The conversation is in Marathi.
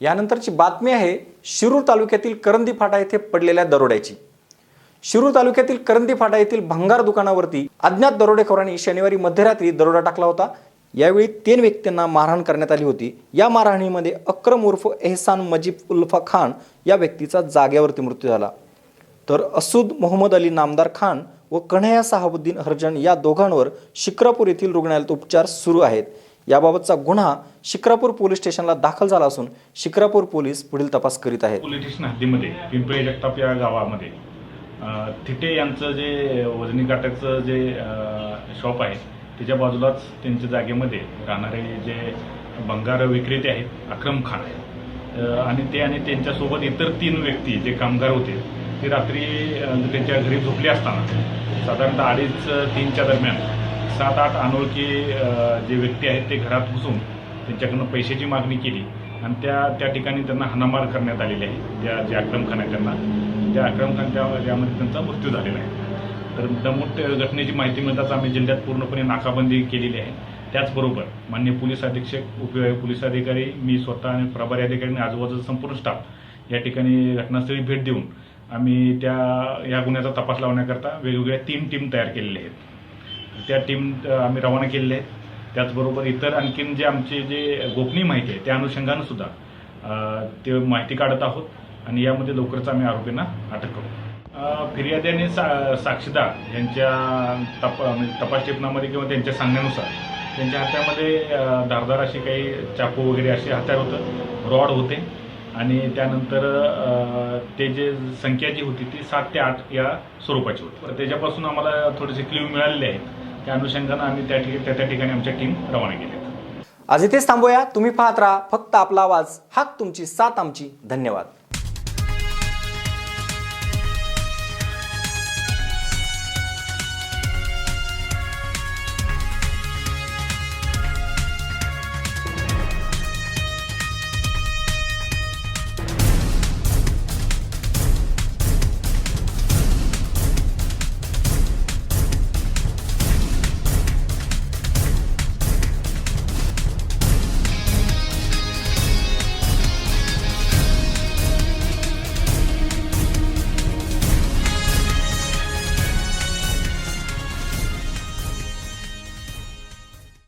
यानंतरची बातमी आहे शिरूर तालुक्यातील करंदी फाटा येथे पडलेल्या दरोड्याची. शिरूर तालुक्यातील करंदी फाटा येथील भंगार दुकानावरती अज्ञात दरोडेखोरांनी शनिवारी मध्यरात्री दरोडा टाकला होता. यावेळी तीन व्यक्तींना मारहाण करण्यात आली होती. या मारहाणीमध्ये अक्रम उर्फ एहसान मजीब उल्फा खान या व्यक्तीचा जागेवरती मृत्यू झाला. तर असूद मोहम्मद अली नामदार खान व कन्हैया साहाबुद्दीन हरजन या दोघांवर शिक्रापूर येथील रुग्णालयात उपचार सुरू आहेत. याबाबतचा गुन्हा शिक्रापूर पोलीस स्टेशनला दाखल झाला असून शिक्रापूर पोलीस पुढील तपास करीत आहेत. पोलीस स्टेशन हद्दीमध्ये पिंपळे जगताप या गावामध्ये. थिटे यांचं जे वजनी काट्याचं जे शॉप आहे त्याच्या बाजूलाच त्यांच्या जागेमध्ये राहणारे जे भंगार विक्रेते आहेत अक्रम खान. आणि ते आणि त्यांच्यासोबत इतर तीन व्यक्ती जे कामगार होते ते रात्री त्यांच्या घरी झोपले असताना साधारणतः अडीच तीनच्या दरम्यान सात आठ अनोळखी जे व्यक्ती आहेत ते घरात घुसून त्यांच्याकडनं पैशाची मागणी केली आणि त्या त्या ठिकाणी त्यांना हाणामार करण्यात आलेली आहे. ज्या जे अक्रम खान आहे त्यांना. त्या अक्रम खान त्या यामध्ये त्यांचा मृत्यू झालेला आहे. तर दमूट घटनेची माहिती मिळताच आम्ही जिल्ह्यात पूर्णपणे नाकाबंदी केलेली आहे. त्याचबरोबर मान्य पोलीस अधीक्षक उपविभागीय पोलीस अधिकारी मी स्वतः आणि प्रभारी अधिकारी आणि आजूबाजूचा संपूर्ण स्टाफ या ठिकाणी घटनास्थळी भेट देऊन आम्ही त्या या गुन्ह्याचा तपास लावण्याकरता वेगवेगळ्या तीन टीम तयार केलेल्या आहेत. त्या टीम आम्ही रवाना केलेले आहेत. त्याचबरोबर इतर आणखीन जे आमचे जे गोपनीय माहिती आहे त्या अनुषंगानं सुद्धा ते माहिती काढत आहोत आणि यामध्ये लवकरच आम्ही आरोपींना अटक करू. फिर्यादी आणि सा साक्षीदार यांच्या तप म्हणजे तपास टिपणामध्ये किंवा त्यांच्या सांगण्यानुसार त्यांच्या हातामध्ये धारदार अशी काही चाकू वगैरे असे हत्यार होतं रॉड होते. आणि त्यानंतर ते जे संख्या जी होती ती सात ते आठ या स्वरूपाची होती. तर त्याच्यापासून आम्हाला थोडेसे क्ल्यू मिळालेले आहेत. त्या अनुषंगानं आम्ही त्या ठिकाणी त्या त्या ठिकाणी आमच्या टीम रवाना केल्या आहेत आज इथेच थांबूया. तुम्ही पाहत राहा फक्त आपला आवाज. हाक तुमची साथ आमची. धन्यवाद.